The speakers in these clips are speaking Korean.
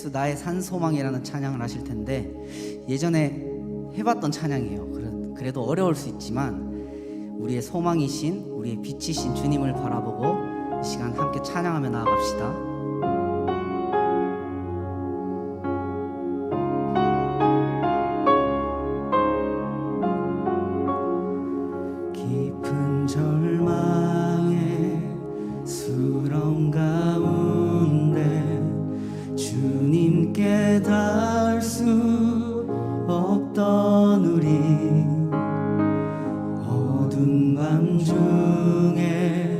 예수 나의 산 소망이라는 찬양을 하실 텐데 예전에 해봤던 찬양이에요. 그래도 어려울 수 있지만 우리의 소망이신 우리의 빛이신 주님을 바라보고 시간 함께 찬양하며 나아갑시다. 우리 어둠 밤 중에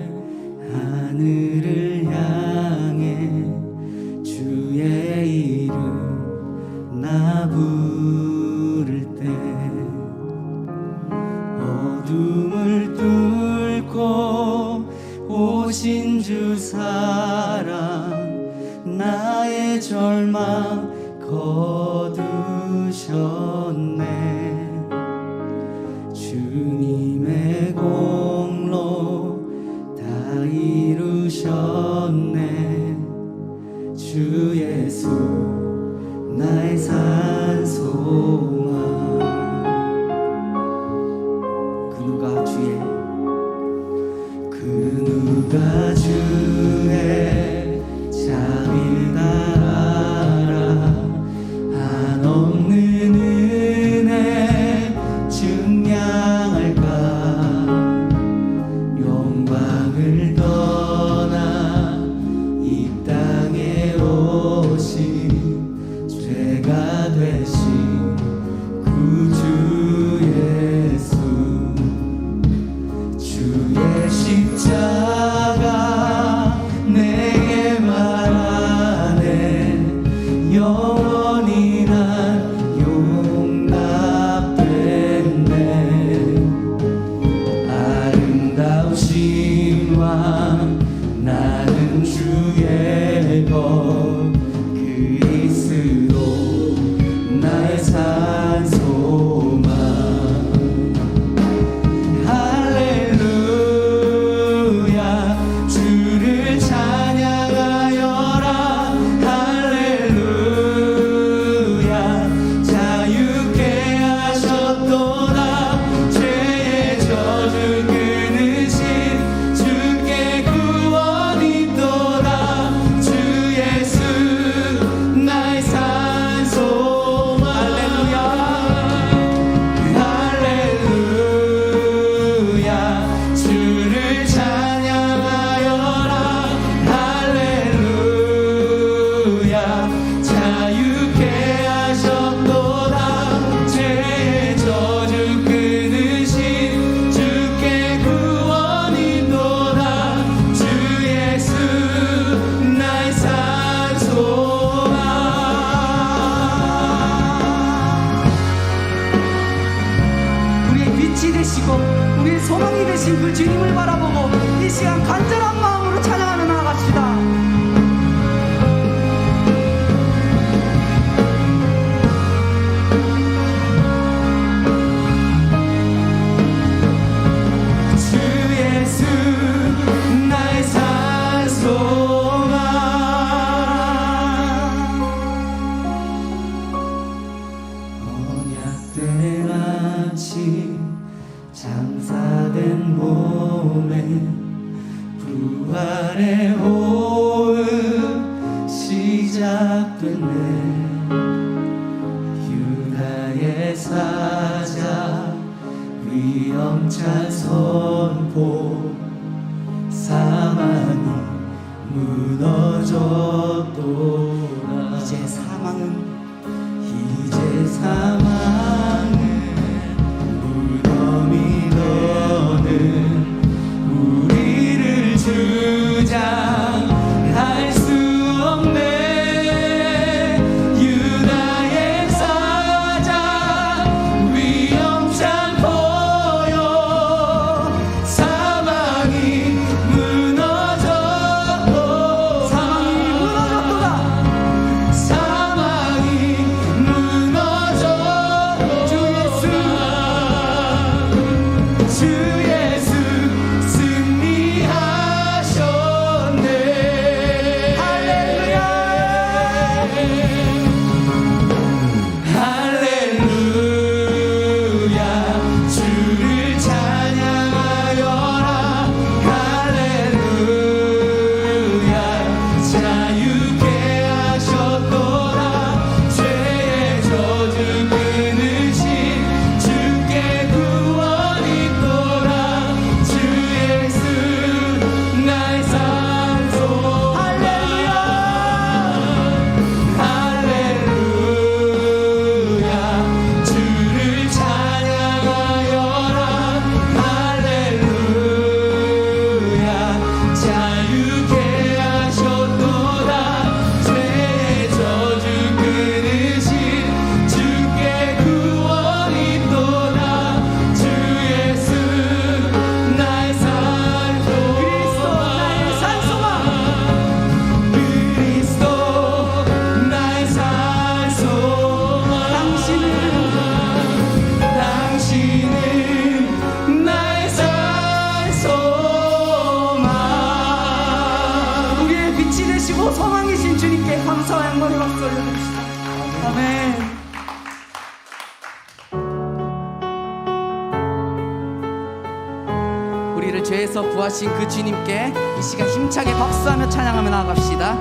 구하신 그 주님께 이 시간 힘차게 박수하며 찬양하며 나아갑시다.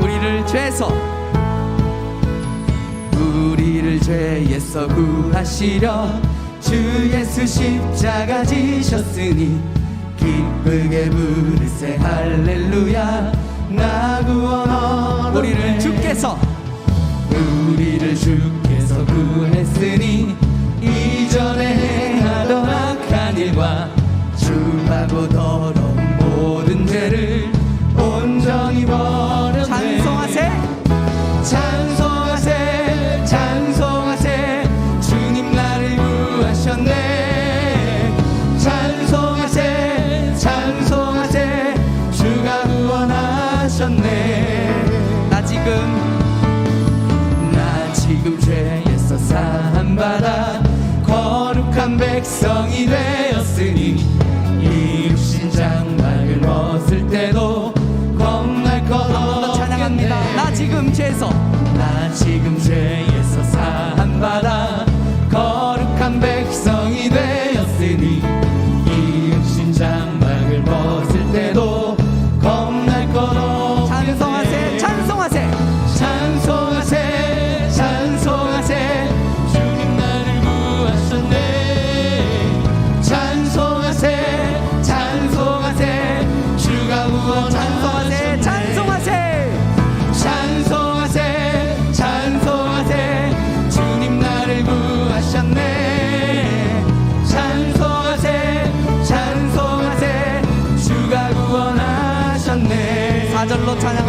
우리를 죄에서 우리를 죄에서 구하시려 주 예수 십자가 지셨으니 기쁘게 부르세 할렐루야 나 구원 우리를 주께서 우리를 주께서 구했으니 이전에 행하던 악한 일과 주하고 더러운 모든 죄를 온전히 버렸네. 찬송하세. 찬송하세 찬송하세. 주님 나를 구하셨네. 찬송하세 찬송하세. 주가 구원하셨네. 나 지금 나 지금 죄에서 사함받아 거룩한 백성이 되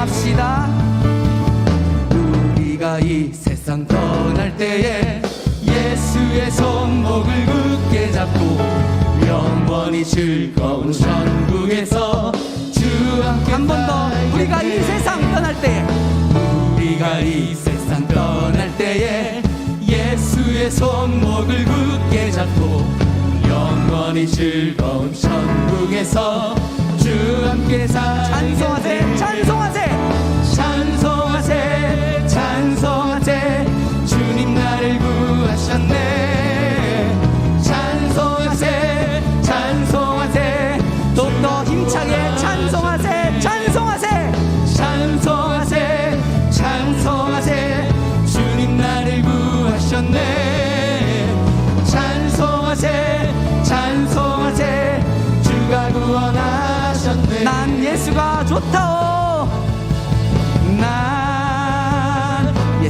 합시다. 우리가 이 세상 떠날 때에 예수의 손목을 굳게 잡고 영원히 즐거운 천국에서 주 함께 한 번 더 우리가 이 세상 떠날 때에. 우리가 이 세상 떠날 때에 예수의 손목을 굳게 잡고 영원히 즐거운 천국에서 주 함께 살 찬송하세 찬송하세 찬송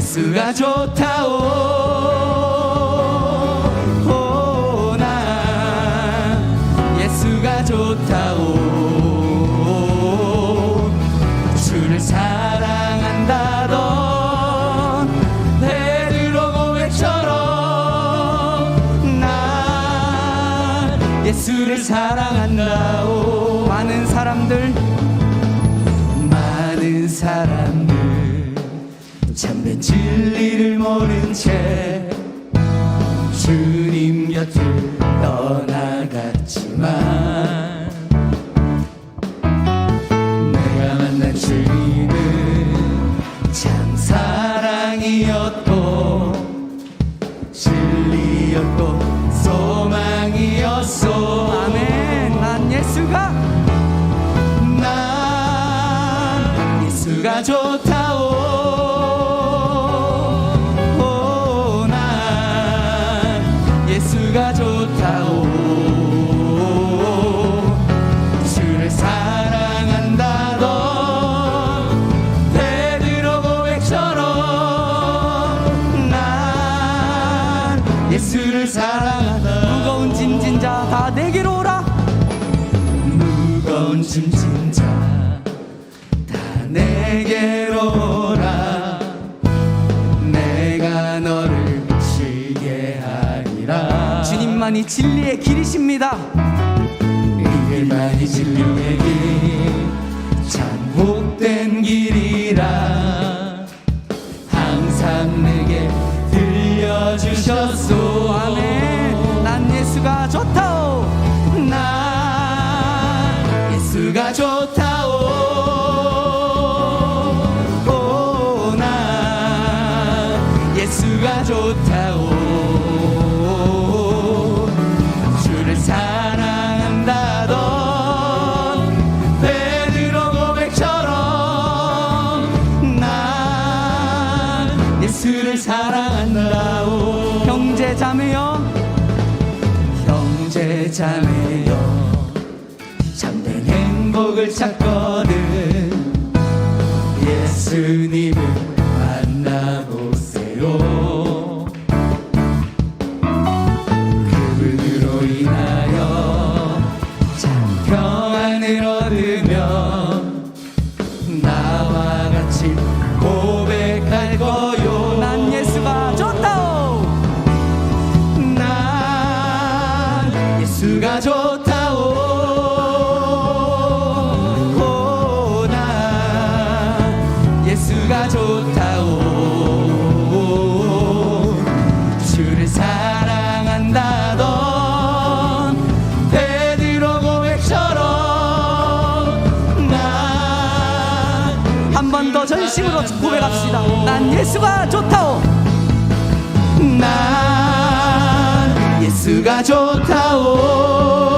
난 예수가 좋다오. 예수가 좋다오. 주를 사랑한다오. 많은 사람들 참된 진리를 모른 채 주님 곁을 떠나갔지만 내가 만난 주님은 참 사랑이었고 진리였고 소망이었소. 아멘. 난 예수가. 난 예수가 좋다 항상 내게 들려주셨소. 아멘. 난 예수가 좋다 잠에요. 참된 행복을 찾거든. 예수가 좋다오. 난 예수가 좋다오.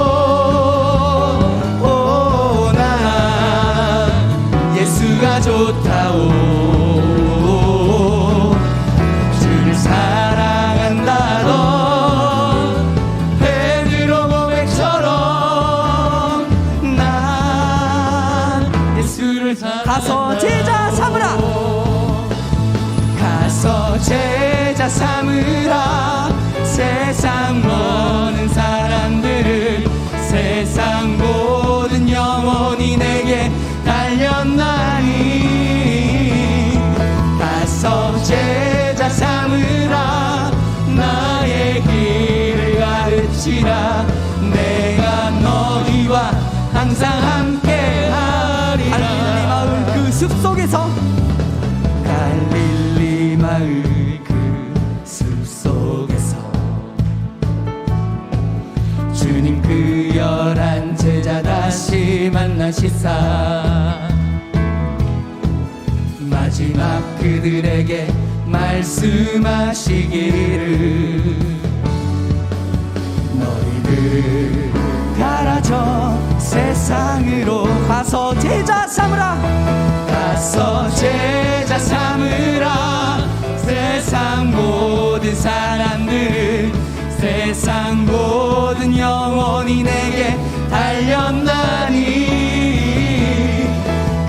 것이라. 내가 너희와 항상 함께하리라. 갈릴리 마을 그 숲속에서. 갈릴리 마을 그 숲속에서. 주님 그 열한 제자 다시 만나시사. 마지막 그들에게 말씀하시기를. 갈아져 세상으로 가서 제자 삼으라. 가서 제자 삼으라. 세상 모든 사람들 세상 모든 영혼이 내게 달렸나니.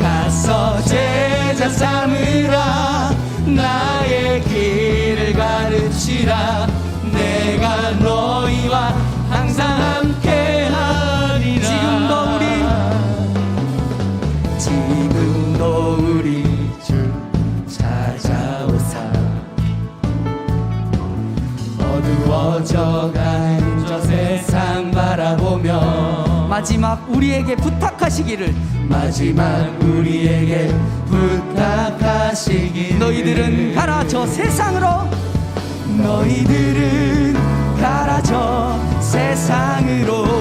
가서 제자 삼으라. 나의 길을 가르치라. 마지막 우리에게 부탁하시기를. 마지막 우리에게 부탁하시기를. 너희들은 가라 저 세상으로. 너희들은 가라 저 세상으로.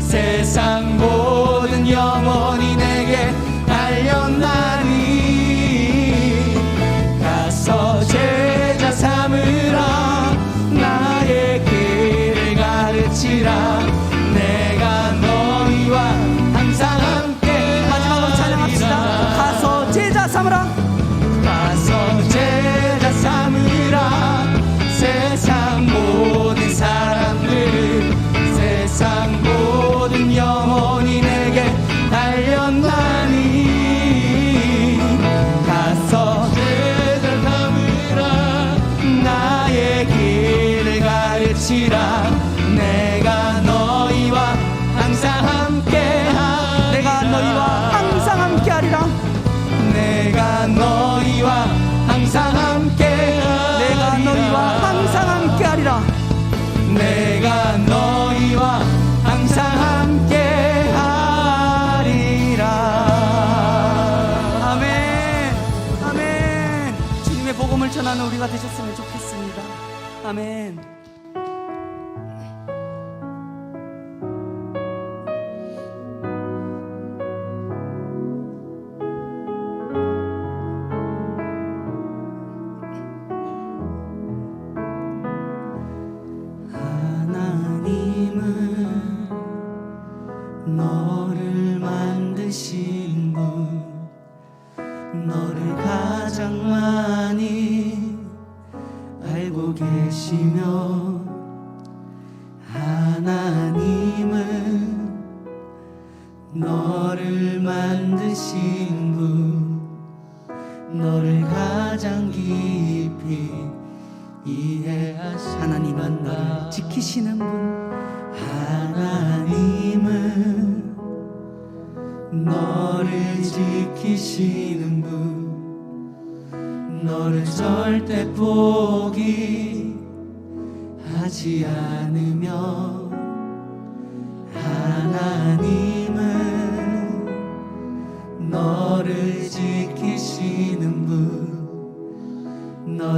세상 아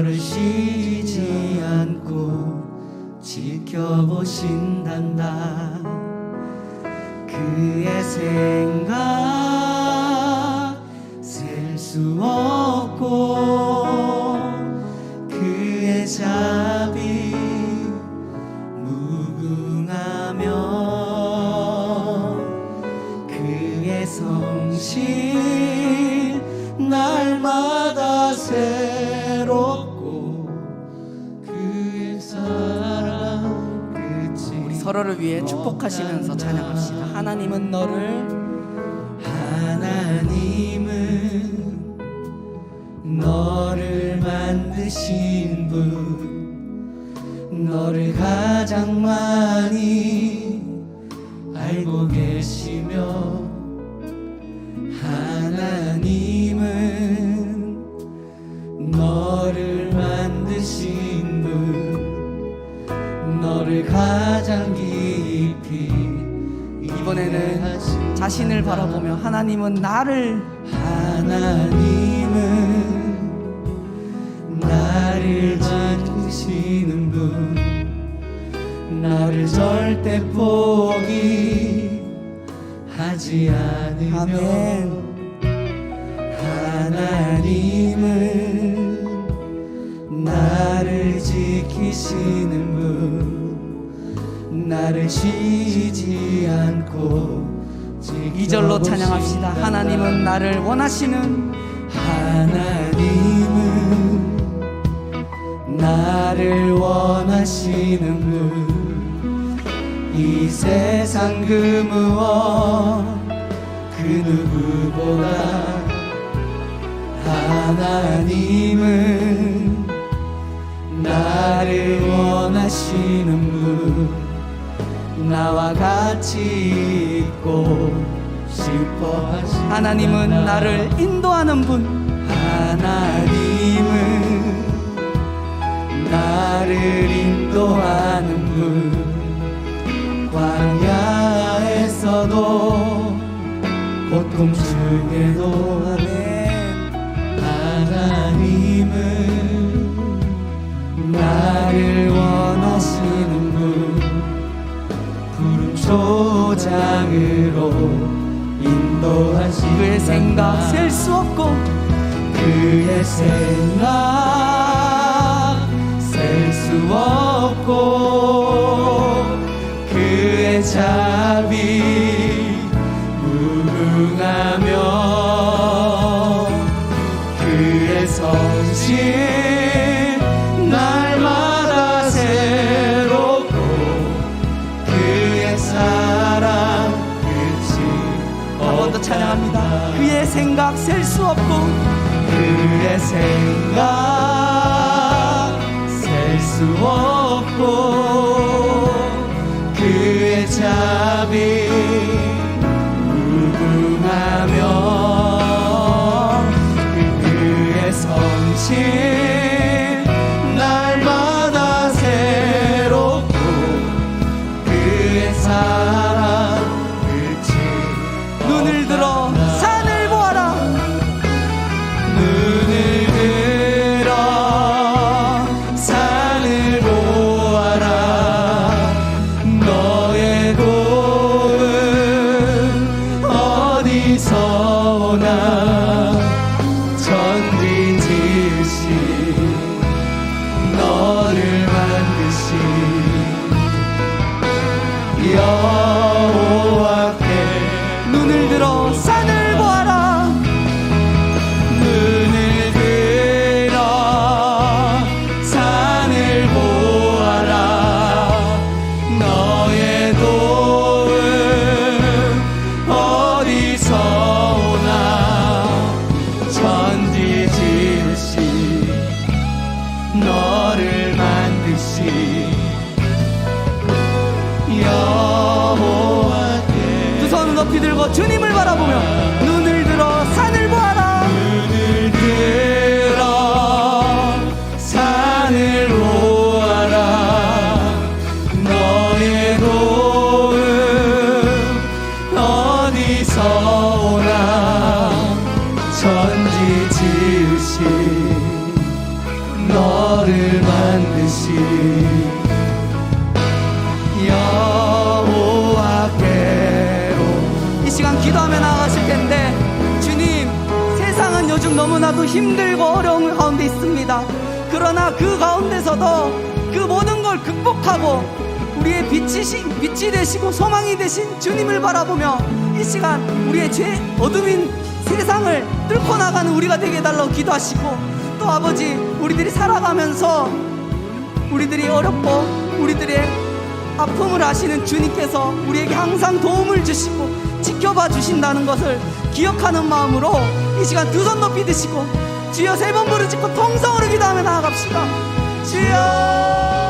너를 쉬지 않고 지켜보신단다. 그의 생 위해 축복하시면서 찬양합시다. 하나님은 너를 하나님은 너를 만드신 분 너를 가장 많이 알고 계시며 이번에는 자신을 바라보며 하나님은 나를 하나님은 나를 지키시는 분. 나를 절대 포기 하지 않으며 하나님은 나를 지키시는 분 나를 쉬지 않고 이절로 찬양합시다. 하나님은 나를 원하시는 하나님은 나를 원하시는 분. 이 세상 그 무엇 그 누구보다 하나님은 나를 원하시는 분 나와 같이 있고 싶어 하시는 하나님은 나를 인도하는 분. 하나님은 나를 인도하는 분. 광야에서도 고통 중에도 하나님은 나를 푸른 초장으로 인도하시는 그의 생각 셀 수 없고 그의 생각 셀 수 없고 그의 자비 무궁하며 그의 성실 없고 그의 생각 셀 수 없고 그의 자비 무궁하며 그의 성실 날마다 새롭고 그의 사 여호와께로. 이 시간 기도하며 나아가실 텐데 주님 세상은 요즘 너무나도 힘들고 어려운 가운데 있습니다. 그러나 그 가운데서도 그 모든 걸 극복하고 우리의 빛이신 빛이 되시고 소망이 되신 주님을 바라보며 이 시간 우리의 죄 어둠인 세상을 뚫고 나가는 우리가 되게 해달라고 기도하시고 또 아버지 우리들이 살아가면서 우리들이 어렵고 우리들의 아픔을 아시는 주님께서 우리에게 항상 도움을 주시고 지켜봐 주신다는 것을 기억하는 마음으로 이 시간 두 손 높이 드시고 주여 세 번 부르짖고 통성으로 기도하며 나아갑시다. 주여